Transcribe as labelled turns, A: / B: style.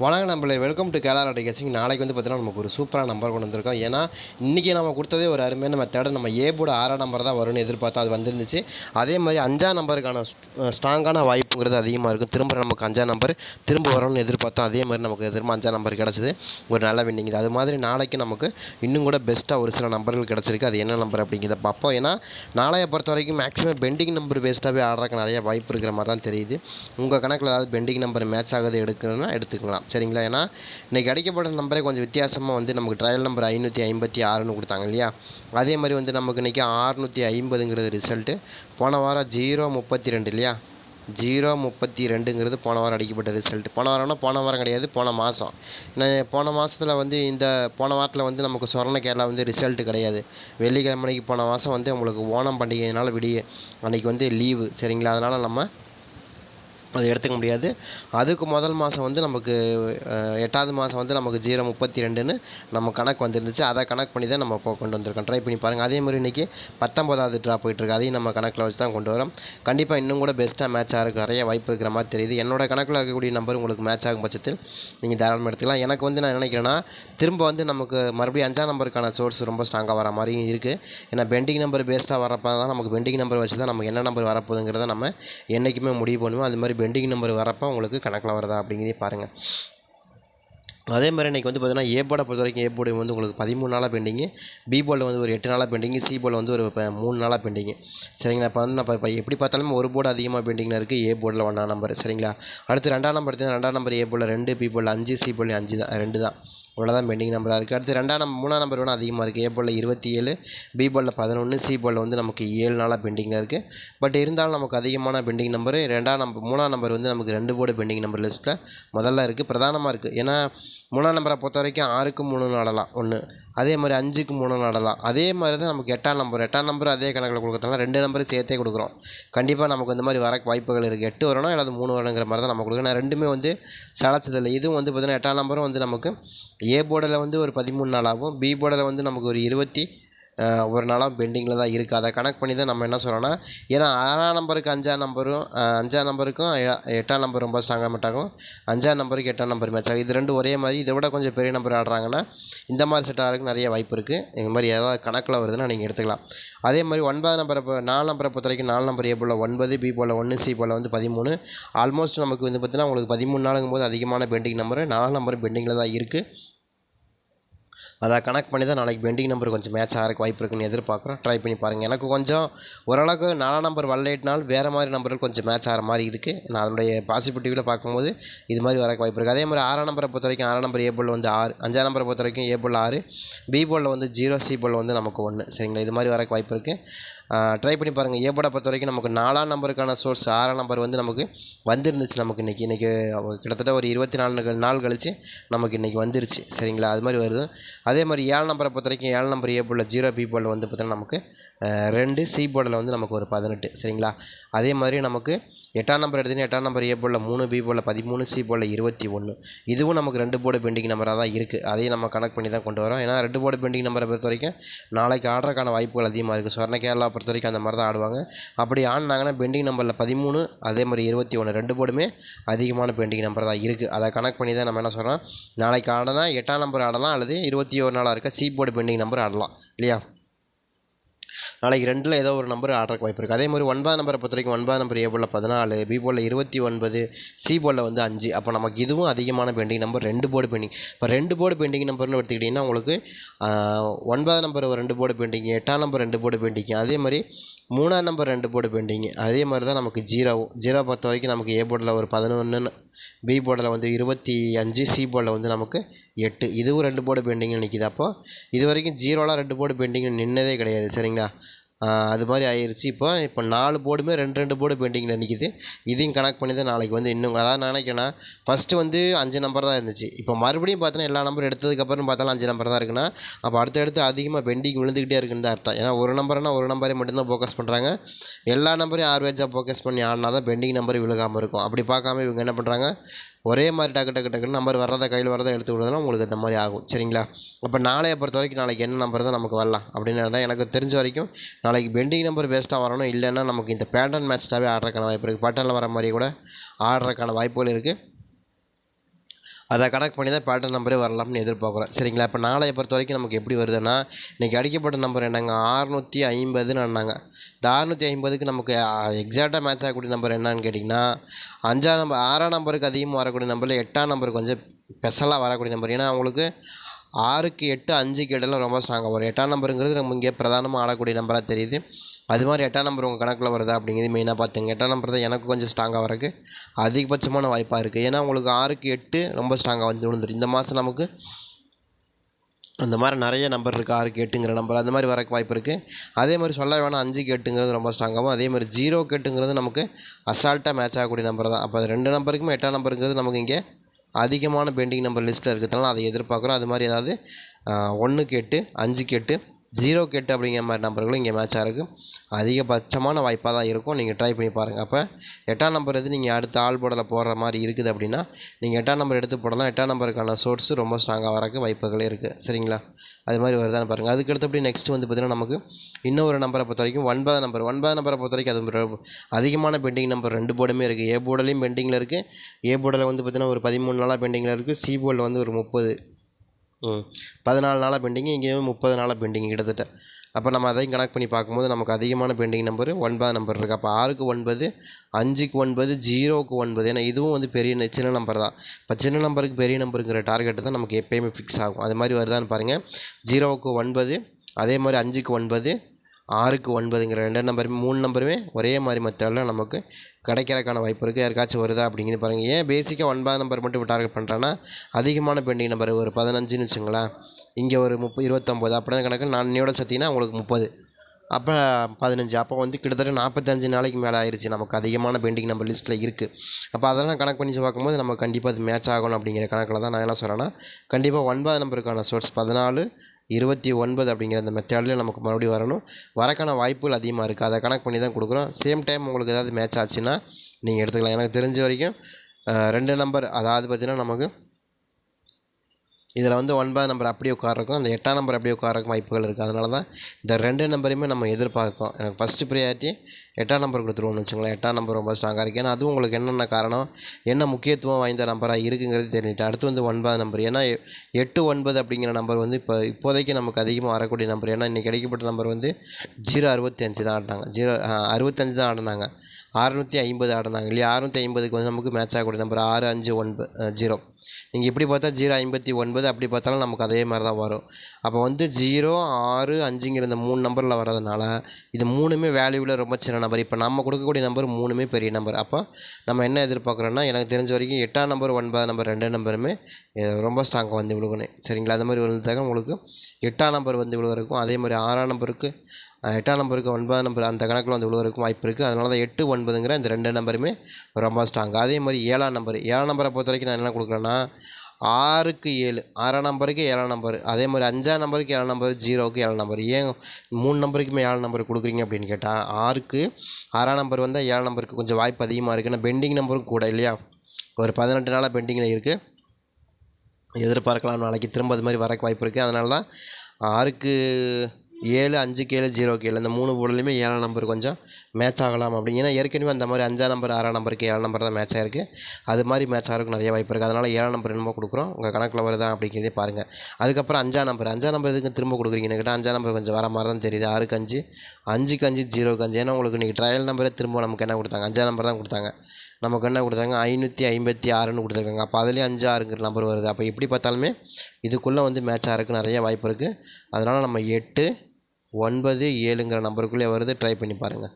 A: வணக்கம் நம்மளை welcome to கேலார் கேசிங் நாளைக்கு வந்து பார்த்தீங்கன்னா நமக்கு ஒரு சூப்பரான நம்பர் கொண்டு வந்திருக்கோம். ஏன்னா இன்றைக்கி நம்ம கொடுத்ததே ஒரு அருமையான தேட நம்ம ஏ போட ஆறாம் நம்பர் தான் வரும்னு எதிர்பார்த்தோம். அது வந்துருந்துச்சு. அதே மாதிரி அஞ்சாம் நம்பருக்கான ஸ்ட்ராங்கான வாய்ப்புங்கிறது அதிகமாக இருக்கும். திரும்ப நமக்கு அஞ்சாம் நம்பர் திரும்ப வரும்னு எதிர்பார்த்தோம். அதே மாதிரி நமக்கு திரும்ப அஞ்சாம் நம்பர் கிடச்சிது. ஒரு நல்ல வின்னிங் இது. அது மாதிரி நாளைக்கு நமக்கு இன்னும் கூட பெஸ்ட்டாக ஒரு சில நம்பர்கள் கிடச்சிருக்கு. அது என்ன நம்பர் அப்படிங்கிறத பார்ப்போம். ஏன்னா நாளைய பொறுத்த வரைக்கும் மேக்ஸிமம் பெண்டிங் நம்பர் பேஸ்டாகவே ஆடுறதுக்கு நிறைய வாய்ப்பு இருக்கிற மாதிரி தான் தெரியுது. உங்கள் கணக்கில் ஏதாவது பெண்டிங் நம்பர் மேட்ச் ஆகுது எடுக்கணும்னா எடுத்துக்கலாம். சரிங்களா? ஏன்னா இன்றைக்கி அடிக்கப்பட்ட நம்பரே கொஞ்சம் வித்தியாசமாக வந்து நமக்கு ட்ரையல் நம்பர் ஐநூற்றி ஐம்பத்தி ஆறுன்னு கொடுத்தாங்க இல்லையா? அதே மாதிரி வந்து நமக்கு இன்றைக்கி ஆறுநூற்றி ஐம்பதுங்கிறது ரிசல்ட்டு போன வாரம் ஜீரோ முப்பத்தி ரெண்டு இல்லையா? ஜீரோ முப்பத்தி ரெண்டுங்கிறது போன வாரம் அடிக்கப்பட்ட ரிசல்ட் போன வாரம்னா போன வாரம் கிடையாது போன மாதம் நான் போன மாதத்தில் வந்து இந்த போன வாரத்தில் வந்து நமக்கு சொரண கேரளா வந்து ரிசல்ட் கிடையாது. வெள்ளிக்கிழமைக்கு போன மாதம் வந்து உங்களுக்கு ஓணம் பண்டிகையினால் விடிய அன்றைக்கி வந்து லீவு சரிங்களா? அதனால் நம்ம அது எடுத்துக்க முடியாது. அதுக்கு முதல் மாதம் வந்து நமக்கு எட்டாவது மாதம் வந்து நமக்கு ஜீரோ முப்பத்தி ரெண்டுன்னு நம்ம கணக்கு வந்துருந்துச்சு. அதை கணக்கு பண்ணி தான் நம்ம இப்போ கொண்டு வந்திருக்கோம். ட்ரை பண்ணி பாருங்கள் அதே மாதிரி இன்றைக்கி பத்தொம்போதாவது ட்ரா போயிட்டுருக்கு. அதையும் நம்ம கணக்கில் வச்சு தான் கொண்டு வரோம். கண்டிப்பாக இன்னும் கூட பெஸ்ட்டாக மேட்ச் ஆகிறதுக்கு நிறைய வாய்ப்பு இருக்கிற மாதிரி தெரியுது. என்னோட கணக்கில் இருக்கக்கூடிய நம்பர் உங்களுக்கு மேட்ச் ஆகும் பட்சத்தில் நீங்கள் தாராளமாக எடுத்துக்கலாம். எனக்கு வந்து நான் நினைக்கிறேன்னா திரும்ப வந்து நமக்கு மறுபடியும் அஞ்சாம் நம்பருக்கான சோர்ஸ் ரொம்ப ஸ்ட்ராங்காக வர மாதிரியும் இருக்குது ஏன்னா பெண்டிங் நம்பர் பேஸ்டாக வரப்போ தான் நமக்கு பெண்டிங் நம்பர் வச்சு தான் நமக்கு என்ன நம்பர் வரப்போகுதுங்கிறத நம்ம என்றைக்குமே முடிவு பண்ணுவோம். அது மாதிரி பெண்டிங் நம்பர் வரப்போ உங்களுக்கு கணக்கில் வருதா அப்படிங்கிறதே பாருங்கள் அதே மாதிரி இன்றைக்கி வந்து பார்த்தீங்கன்னா ஏ போர்டை பொறுத்த வரைக்கும் ஏ போர்டு வந்து உங்களுக்கு பதிமூணு நாளாக பெண்டிங்கு பி போர்டில் வந்து ஒரு எட்டு நாளாக பெண்டிங்கு சி போர்டில் வந்து ஒரு இப்போ மூணு நாளாக பெண்டிங்கு சரிங்களா? இப்போ வந்து நான் இப்போ எப்படி பார்த்தாலுமே ஒரு போர்டு அதிகமாக பெண்டிங்கில் இருக்குது ஏ போர்டில் ஒன்றாம் நம்பர் சரிங்களா? அடுத்து ரெண்டாம் நம்பர் எடுத்தீங்கன்னா ரெண்டாம் நம்பர் ஏ போர்டில் ரெண்டு பி போர்டில் அஞ்சு சி போர்டில் அஞ்சு தான் ரெண்டு தான். இவ்வளோதான் பெண்டிங் நம்பராக இருக்குது அடுத்து ரெண்டாம் நம்பர் மூணாம் நம்பர் வேணால் அதிகமாக இருக்குது ஏ போர்டில் இருபத்தி ஏழு பி போர்டில் பதினொன்று சி போர்டில் வந்து நமக்கு ஏழு நாளாக பெண்டிங்கில் இருக்குது பட் இருந்தாலும் நமக்கு அதிகமான பெண்டிங் நம்பர் ரெண்டாம் நம்பர் மூணாம் நம்பர் வந்து நமக்கு ரெண்டு போர்டு பெண்டிங் நம்பர் லிஸ்ட்டில் முதல்ல இருக்குது பிரதானமாக இருக்குது ஏன்னா மூணாம் நம்பரை பொறுத்த வரைக்கும் ஆறுக்கு மூணு நடலாம் ஒன்று அதே மாதிரி அஞ்சுக்கு மூணு நடலாம். அதே மாதிரி தான் நமக்கு எட்டாம் நம்பர் எட்டாம் நம்பர் அதே கணக்கில் கொடுக்குறதுனால ரெண்டு நம்பரும் சேர்த்தே கொடுக்குறோம். கண்டிப்பாக நமக்கு இந்த மாதிரி வர வாய்ப்புகள் இருக்குது எட்டு வரணும் அல்லது மூணு வரணுங்கிற மாதிரி தான் நம்ம கொடுக்கணும் நான் ரெண்டுமே வந்து சலச்சதில்லை இதுவும் வந்து பார்த்திங்கன்னா எட்டாம் நம்பரும் வந்து நமக்கு ஏ போர்டில் வந்து ஒரு பதிமூணு நாளாகும் பி போர்டில் வந்து நமக்கு ஒரு இருபத்தி ஒரு நாளாக பெண்டிங்கில் தான் இருக்குது அதை கணக்கு பண்ணி தான் நம்ம என்ன சொல்கிறோன்னா ஏன்னா ஆறாம் நம்பருக்கு அஞ்சாம் நம்பரும் அஞ்சாம் நம்பருக்கும் எட்டாம் நம்பர் ரொம்ப ஸ்ட்ராங்காக மாட்டாகும் அஞ்சாம் நம்பருக்கு எட்டாம் நம்பர் மேட்ச் ஆகும். இது ரெண்டும் ஒரே மாதிரி இதை விட கொஞ்சம் பெரிய நம்பர் ஆடுறாங்கன்னா இந்த மாதிரி செட் ஆகிறதுக்கு நிறைய வாய்ப்பு இருக்குது இந்த மாதிரி ஏதாவது கணக்கில் வருதுன்னா நீங்கள் எடுத்துக்கலாம். அதே மாதிரி ஒன்பதாம் நம்பரை இப்போ நாலு நம்பரை பொறுத்த வரைக்கும் நாலு நம்பர் ஏ போல் ஒன்பது பி போல் ஒன்று சி போல் வந்து பதிமூணு. ஆல்மோஸ்ட் நமக்கு வந்து பார்த்தீங்கன்னா உங்களுக்கு பதிமூணு நாளுங்கும் போது அதிகமான பெண்டிங் நம்பர் நாலு நம்பர் பெண்டிங்கில் தான் இருக்குது அதை கனெக்ட் பண்ணி தான் நாளைக்கு பெண்டிங் நம்பர் கொஞ்சம் மேட்ச் ஆகிறக்கு வாய்ப்பு இருக்குன்னு எதிர்பார்க்குறோம். ட்ரை பண்ணி பாருங்கள் எனக்கு கொஞ்சம் ஓரளவுக்கு நாலாம் நம்பர் வரலேட்னாலும் வேறு மாதிரி நம்பர்கள் கொஞ்சம் மேட்ச் ஆகிற மாதிரி இருக்குது நான் அதனுடைய பாசிபிலிட்டியில் பார்க்கும்போது இது மாதிரி வரக்கு வாய்ப்பு இருக்குது அதே மாதிரி ஆறாம் நம்பரை பொறுத்த வரைக்கும் ஆறாம் நம்பர் ஏ போல் வந்து ஆறு அஞ்சாம் நம்பரை பொறுத்த வரைக்கும் ஏ போல் ஆறு பி போலில் வந்து ஜீரோ சி போல் வந்து நமக்கு ஒன்று சரிங்களா? இது மாதிரி வரக்கு வாய்ப்பு இருக்குது ட்ரை பண்ணி பாருங்கள் ஏபோட பொறுத்த வரைக்கும் நமக்கு நாலாம் நம்பருக்கான சோர்ஸ் ஆறாம் நம்பர் வந்து நமக்கு வந்துருந்துச்சு நமக்கு இன்றைக்கி இன்றைக்கி கிட்டத்தட்ட ஒரு இருபத்தி நாலு நாள் கழித்து கழிச்சு நமக்கு இன்றைக்கி வந்துருச்சு. சரிங்களா? அது மாதிரி வருது. அதே மாதிரி ஏழு நம்பரை பொறுத்த வரைக்கும் ஏழு நம்பர் ஏ போர்டில் ஜீரோ பி போர்டில் வந்து பார்த்தீங்கன்னா நமக்கு ரெண்டு சி போர்டில் வந்து நமக்கு ஒரு பதினெட்டு சரிங்களா? அதே மாதிரி நமக்கு எட்டாம் நம்பர் எடுத்தீங்கன்னா எட்டாம் நம்பர் ஏ போர்டில் மூணு பி போர்டில் பதிமூணு சி போர்டில் இருபத்தி ஒன்று இதுவும் நமக்கு ரெண்டு போர்டு பெண்டிங் நம்பராக தான் இருக்குது அதையும் நம்ம கனெக்ட் பண்ணி தான் கொண்டு வரோம். ஏன்னா ரெண்டு போர்டு பெண்டிங் நம்பரை பொறுத்த வரைக்கும் நாளைக்கு ஆடுறதுக்கான வாய்ப்புகள் அதிகமாக இருக்குது சொர்ண கேரளா பொறுத்த வரைக்கும் அந்த மாதிரி தான் ஆடுவாங்க. அப்படி ஆடினாங்கன்னா பெண்டிங் நம்பரில் பதிமூணு அதே மாதிரி இருபத்தி ஒன்று ரெண்டு போர்டுமே அதிகமான பெண்டிங் நம்பர் தான் இருக்குது அதை கனெக்ட் பண்ணி தான் நம்ம என்ன சொல்கிறோம் நாளைக்கு ஆடனா எட்டாம் நம்பர் ஆடலாம் அல்லது இருபத்தி ஒரு நாளாக இருக்க சி போர்டு பெண்டிங் நம்பர் ஆடலாம். இல்லையா? நாளைக்கு ரெண்டில் ஏதோ ஒரு நம்பர் ஆடுறக்கு வாய்ப்பு இருக்குது அதே மாதிரி ஒன்பதாம் நம்பரை பொறுத்த வரைக்கும் ஒன்பதாம் நம்பர் ஏ போலில் பதினாலு பி போலில் இருபத்தி ஒன்பது சி போலில் வந்து அஞ்சு. அப்போ நமக்கு இதுவும் அதிகமான பெண்டிங் நம்பர் ரெண்டு போர்டு பெண்டிங் இப்போ ரெண்டு போர்டு பெண்டிங் நம்பர்னு எடுத்துக்கிட்டிங்கன்னா உங்களுக்கு ஆஹ், ஒன்பதாம் நம்பர் ஒரு ரெண்டு போர்டு பெண்டிங் எட்டாம் நம்பர் ரெண்டு போர்டு பெண்டிங் அதே மாதிரி மூணாம் நம்பர் ரெண்டு போர்டு பெண்டிங்கு. அதே மாதிரி தான் நமக்கு ஜீரோவும். ஜீரோ பொறுத்த வரைக்கும் நமக்கு ஏ போர்டில் ஒரு பதினொன்று பி போர்டில் வந்து இருபத்தி அஞ்சு சி போர்டில் வந்து நமக்கு எட்டு. இதுவும் ரெண்டு போர்டு பெண்டிங்கில் நிற்கிது அப்போது இது வரைக்கும் ஜீரோலாம் ரெண்டு போர்டு பெண்டிங்கில் நின்னதே கிடையாது. சரிங்களா? அது மாதிரி ஆயிடுச்சு இப்போ இப்போ நாலு போர்டுமே ரெண்டு ரெண்டு போர்டு பெண்டிங்கில் நிற்கிது இதையும் கணக்கு பண்ணி தான் நாளைக்கு வந்து இன்னும் அதாவது நினைக்கிறேன்னா ஃபஸ்ட்டு வந்து அஞ்சு நம்பர் தான் இருந்துச்சு. இப்போ மறுபடியும் பார்த்தோன்னா எல்லா நம்பரும் எடுத்ததுக்கப்புறம் பார்த்தாலும் அஞ்சு நம்பர் தான் இருக்குன்னா அப்போ அடுத்தடுத்து அதிகமாக பெண்டிங் விழுந்துக்கிட்டே இருக்குன்னு தான் அர்த்தம். ஏன்னா ஒரு நம்பர்னா ஒரு நம்பரை மட்டும்தான் ஃபோக்கஸ் பண்ணுறாங்க எல்லா நம்பரையும் ஆர்வேஜாக ஃபோக்கஸ் பண்ணி ஆடினா தான் பெண்டிங் நம்பர் விழுகாமல் இருக்கும். அப்படி பார்க்காம இவங்க என்ன பண்ணுறாங்க ஒரே மாதிரி டக்கு டக்கு டக்குன்னு நம்பர் வர்றதை கையில் வர்றதை எடுத்து விடுறதுனா உங்களுக்கு இந்த மாதிரி ஆகும். சரிங்களா? அப்போ நாளைய பொறுத்த வரைக்கும் நாளைக்கு என்ன நம்பர் தான் நமக்கு வரலாம் அப்படின்னு எனக்கு தெரிஞ்ச வரைக்கும் நாளைக்கு பெண்டிங் நம்பர் பேஸ்ட்டாக வரணும். இல்லைன்னா நமக்கு இந்த பேட்டர்ன் மேட்ச்டாகவே ஆடுறதுக்கான வாய்ப்பு இருக்குது பேட்டர்னில் வர மாதிரி கூட ஆடுறதுக்கான வாய்ப்புகள் இருக்குது அதை கனெக்ட் பண்ணி தான் பேட்டர்ன் நம்பரே வரலாம்னு எதிர்பார்க்குறோம். சரிங்களா? இப்போ நாளைய பொறுத்த வரைக்கும் நமக்கு எப்படி வருதுன்னா இன்றைக்கி அடிக்கப்பட்ட நம்பர் என்னங்க? அறுநூற்றி ஐம்பதுன்னு அண்ணாங்க. இந்த அறுநூற்றி ஐம்பதுக்கு நமக்கு எக்ஸாக்டாக மேட்ச் ஆகக்கூடிய நம்பர் என்னன்னு கேட்டிங்கன்னா அஞ்சாம் நம்பர் ஆறாம் நம்பருக்கு அதிகமாக வரக்கூடிய நம்பரில் எட்டாம் நம்பருக்கு கொஞ்சம் ஸ்பெஷலாக வரக்கூடிய நம்பர் ஏன்னா அவங்களுக்கு ஆறுக்கு எட்டு அஞ்சுக்கு எட்டெல்லாம் ரொம்ப ஸ்ட்ராங்காக வரும். எட்டாம் நம்பருங்கிறது நம்ம இங்கே பிரதானமாக ஆடக்கூடிய நம்பராக தெரியுது. அது மாதிரி எட்டாம் நம்பர் உங்கள் கணக்கில் வருதா அப்படிங்கிறது மெயினாக பார்த்துங்க. எட்டாம் நம்பர் தான் எனக்கு கொஞ்சம் ஸ்ட்ராங்காக வரக்கு அதிகபட்சமான வாய்ப்பாக இருக்குது ஏன்னா உங்களுக்கு ஆறுக்கு எட்டு ரொம்ப ஸ்ட்ராங்காக வந்து விழுந்துரும். இந்த மாதம் நமக்கு அந்த மாதிரி நிறைய நம்பர் இருக்குது ஆறுக்கு எட்டுங்கிற நம்பர் அந்த மாதிரி வரக்கு வாய்ப்பு இருக்குது அதே மாதிரி சொல்ல வேணாம் அஞ்சுக்கு எட்டுங்கிறது ரொம்ப ஸ்ட்ராங்காகவும் அதே மாதிரி ஜீரோ எட்டுங்கிறது நமக்கு அசால்ட்டாக மேட்ச் ஆகக்கூடிய நம்பர் தான். அப்போ ரெண்டு நம்பருக்குமே எட்டாம் நம்பருங்கிறது நமக்கு இங்கே அதிகமான பெண்டிங் நம்பர் லிஸ்ட்டில் இருக்கிறதுனால அதை எதிர்பார்க்குறோம். அது மாதிரி ஏதாவது ஒன்றுக்கு எட்டு அஞ்சுக்கு எட்டு ஜீரோக்கு எட்டு அப்படிங்கிற மாதிரி நம்பர்களும் இங்கே மேட்ச் ஆகிருக்கு அதிகபட்சமான வாய்ப்பாக தான் இருக்கும். நீங்கள் ட்ரை பண்ணி பாருங்கள் அப்போ எட்டாம் நம்பர் எது நீங்கள் அடுத்த ஆள் போடலை போடுற மாதிரி இருக்குது அப்படின்னா நீங்கள் எட்டாம் நம்பர் எடுத்து போடலாம். எட்டாம் நம்பருக்கான சோர்ஸு ரொம்ப ஸ்ட்ராங்காக வரக்கு வாய்ப்புகளே இருக்குது சரிங்களா? அது மாதிரி வருதான்னு பாருங்கள் அதுக்கு அடுத்தபடி நெக்ஸ்ட் வந்து பார்த்திங்கன்னா நமக்கு இன்னொரு நம்பரை பொறுத்த வரைக்கும் ஒன்பதாம் நம்பர் ஒன்பதாம் நம்பரை பொறுத்த வரைக்கும் அது அதிகமான பெண்டிங் நம்பர் ரெண்டு போர்டுமே இருக்குது ஏ போர்டுலேயும் பெண்டிங்கில் இருக்குது ஏ போர்டில் வந்து பார்த்திங்கன்னா ஒரு பதிமூணு நாளாக பெண்டிங்கில் இருக்குது சி போர்டில் வந்து ஒரு முப்பது. ம். பதினாலு நாளாக பெண்டிங்கு இங்கேயும் முப்பது நாளாக பெண்டிங் கிட்டத்தட்ட. அப்போ நம்ம அதையும் கனெக்ட் பண்ணி பார்க்கும்போது நமக்கு அதிகமான பெண்டிங் நம்பர் ஒன்பதாம் நம்பர் இருக்குது அப்போ ஆறுக்கு ஒன்பது அஞ்சுக்கு ஒன்பது ஜீரோவுக்கு ஒன்பது. ஏன்னா இதுவும் வந்து பெரிய சின்ன நம்பர் தான். இப்போ சின்ன நம்பருக்கு பெரிய நம்பருங்கிற டார்கெட்டு தான் நமக்கு எப்போயுமே ஃபிக்ஸ் ஆகும். அது மாதிரி வருதான்னு பாருங்கள் ஜீரோவுக்கு ஒன்பது அதே மாதிரி அஞ்சுக்கு ஒன்பது ஆறுக்கு ஒன்பதுங்கிற ரெண்டு நம்பருமே மூணு நம்பருமே ஒரே மாதிரி மெத்தடில் நமக்கு கிடைக்கிறதுக்கான வாய்ப்பு இருக்குது யாருக்காச்சும் வருதா அப்படிங்கிறது பாருங்கள் ஏன் பேசிக்காக ஒன்பது நம்பர் மட்டும் டார்கெட் பண்ணுறேன்னா அதிகமான பெண்டிங் நம்பர் ஒரு பதினஞ்சுன்னு வச்சுங்களேன். இங்கே ஒரு முப்பது இருபத்தொம்போது அப்படிதான் கணக்கு. நான் இன்னையோட சேர்த்திங்கன்னா உங்களுக்கு முப்பது. அப்போ பதினஞ்சு. அப்போ வந்து கிட்டத்தட்ட நாற்பத்தஞ்சு நாளைக்கு மேலே ஆயிடுச்சு நமக்கு அதிகமான பெண்டிங் நம்பர் லிஸ்ட்டில் இருக்குது அப்போ அதெல்லாம் கணக்கு பண்ணி பார்க்கும்போது நம்ம கண்டிப்பாக அது மேட்ச் ஆகணும் அப்படிங்கிற கணக்கில் தான் நான் என்ன சொல்கிறேன்னா கண்டிப்பாக ஒன்பது நம்பருக்கான சோர்ஸ் பதினாலு இருபத்தி ஒன்பது அப்படிங்கிற அந்த மெத்தட்லேயும் நமக்கு மறுபடியும் வரணும். வரக்கான வாய்ப்புகள் அதிகமாக இருக்குது அதை கணக்கு பண்ணி தான் கொடுக்குறோம். சேம் டைம் உங்களுக்கு ஏதாவது மேட்ச் ஆச்சுன்னா நீங்கள் எடுத்துக்கலாம். எனக்கு தெரிஞ்ச வரைக்கும் ரெண்டு நம்பர் அதாவது பார்த்திங்கன்னா நமக்கு இதில் வந்து ஒன்பது நம்பர் அப்படியே உட்காரக்கும் அந்த எட்டாம் நம்பர் அப்படியே உட்காரக்கும் வாய்ப்புகள் இருக்குது. அதனால தான் இந்த ரெண்டு நம்பரையுமே நம்ம எதிர்பார்க்கோம் எனக்கு ஃபஸ்ட்டு ப்ரியாரிட்டி எட்டாம் நம்பர் கொடுத்துருவோம்னு வச்சுங்களேன் எட்டாம் நம்பர் ரொம்ப ஸ்ட்ராங்காக இருக்குது ஏன்னா அதுவும் உங்களுக்கு என்னென்ன காரணம் என்ன முக்கியத்துவம் வாய்ந்த நம்பராக இருக்குங்கிறது தெரிஞ்சுட்டு அடுத்து வந்து ஒன்பது நம்பர் ஏன்னா எட்டு ஒன்பது அப்படிங்கிற நம்பர் வந்து இப்போ இப்போதைக்கு நமக்கு அதிகமாக வரக்கூடிய நம்பர் ஏன்னா இன்றைக்கி கிடைக்கப்பட்ட நம்பர் வந்து ஜீரோ அறுபத்தஞ்சு தான் ஆடினாங்க. ஜீரோ அறுபத்தஞ்சு தான் ஆடினாங்க. அறநூற்றி ஐம்பது ஆடினாங்க இல்லையா? அறநூற்றி ஐம்பதுக்கு வந்து நமக்கு மேட்ச் ஆகக்கூடிய நம்பர் ஆறு அஞ்சு ஒன்பது ஜீரோ நீங்கள் இப்படி பார்த்தா ஜீரோ ஐம்பத்தி ஒன்பது அப்படி பார்த்தாலும் நமக்கு அதே மாதிரி தான் வரும். அப்போ வந்து ஜீரோ ஆறு அஞ்சுங்கிற இந்த மூணு நம்பரில் வர்றதுனால இது மூணுமே வேல்யூவில் ரொம்ப சின்ன நம்பர் இப்போ நம்ம கொடுக்கக்கூடிய நம்பர் மூணுமே பெரிய நம்பர் அப்போ நம்ம என்ன எதிர்பார்க்குறோன்னா எனக்கு தெரிஞ்ச வரைக்கும் எட்டாம் நம்பர் ஒன்பதாம் நம்பர் ரெண்டு நம்பருமே ரொம்ப ஸ்ட்ராங்காக வந்து விழுகணும் சரிங்களா? அது மாதிரி விழுந்தாக்க உங்களுக்கு எட்டாம் நம்பர் வந்து விழுகிறக்கும் அதே மாதிரி ஆறாம் நம்பருக்கு எட்டாம் நம்பருக்கு ஒன்பதாம் நம்பர் அந்த கணக்கில் வந்து விழுவதற்கும் வாய்ப்பு இருக்குது அதனால தான் எட்டு ஒன்பதுங்கிற இந்த ரெண்டு நம்பருமே ரொம்ப ஸ்ட்ராங் அதே மாதிரி ஏழாம் நம்பர் ஏழாம் நம்பரை பொறுத்த வரைக்கும் நான் என்ன கொடுக்குறேன்னா ஆறுக்கு ஏழு ஆறாம் நம்பருக்கு ஏழாம் நம்பர் அதே மாதிரி அஞ்சாம் நம்பருக்கு ஏழாம் நம்பர் ஜீரோவுக்கு ஏழாம் நம்பர் ஏன் மூணு நம்பருக்குமே ஏழாம் நம்பர் கொடுக்குறீங்க அப்படின்னு கேட்டால் ஆறுக்கு ஆறாம் நம்பர் வந்தால் ஏழாம் நம்பருக்கு கொஞ்சம் வாய்ப்பு அதிகமாக இருக்குது ஏன்னா பெண்டிங் நம்பரும் கூட இல்லையா? ஒரு பதினெட்டு நாளாக பெண்டிங்கில் இருக்குது எதிர்பார்க்கலாம் நாளைக்கு திரும்ப அது மாதிரி வரக்கு வாய்ப்பு இருக்குது அதனால தான் ஆறுக்கு ஏழு அஞ்சுக்கு ஏழு ஜீரோக்கு ஏழு இந்த மூணு போர்டுலையுமே ஏழாம் நம்பர் கொஞ்சம் மேட்ச் ஆகலாம் அப்படிங்கன்னா ஏற்கனவே அந்த மாதிரி அஞ்சாம் நம்பர் ஆறாம் நம்பருக்கு ஏழாம் நம்பர் தான் மேட்ச் ஆகிருக்கு அது மாதிரி மேட்ச் ஆகிறதுக்கு நிறைய வாய்ப்பு இருக்குது அதனால் ஏழாம் நம்பர் என்னமோ கொடுக்குறோம். உங்கள் கணக்கில் வருதா அப்படிங்கிறதே பாருங்கள் அதுக்கப்புறம் அஞ்சாம் நம்பர் அஞ்சாம் நம்பர் எதுக்கு திரும்ப கொடுக்குறீங்கன்னு கேட்டால் அஞ்சாம் நம்பர் கொஞ்சம் வர மாதிரி தான் தெரியுது. ஆறுக்கு அஞ்சு அஞ்சுக்கு அஞ்சு ஜீரோக்கு அஞ்சு. ஏன்னா உங்களுக்கு இன்றைக்கி ட்ரையல் நம்பரே திரும்ப நமக்கு என்ன கொடுத்தாங்க? அஞ்சாம் நம்பர் தான் கொடுத்தாங்க. நமக்கு என்ன கொடுத்தாங்க? ஐநூற்றி ஐம்பத்தி ஆறுன்னு கொடுத்துருக்காங்க. அப்போ அதுலேயும் அஞ்சு ஆறுங்கிற நம்பர் வருது. அப்போ எப்படி பார்த்தாலுமே இதுக்குள்ளே வந்து மேட்ச் ஆகிறதுக்கு நிறைய வாய்ப்பு இருக்குது அதனால் நம்ம எட்டு ஒன்பது ஏழுங்கிற நம்பருக்குள்ளே வருது. ட்ரை பண்ணி பாருங்கள்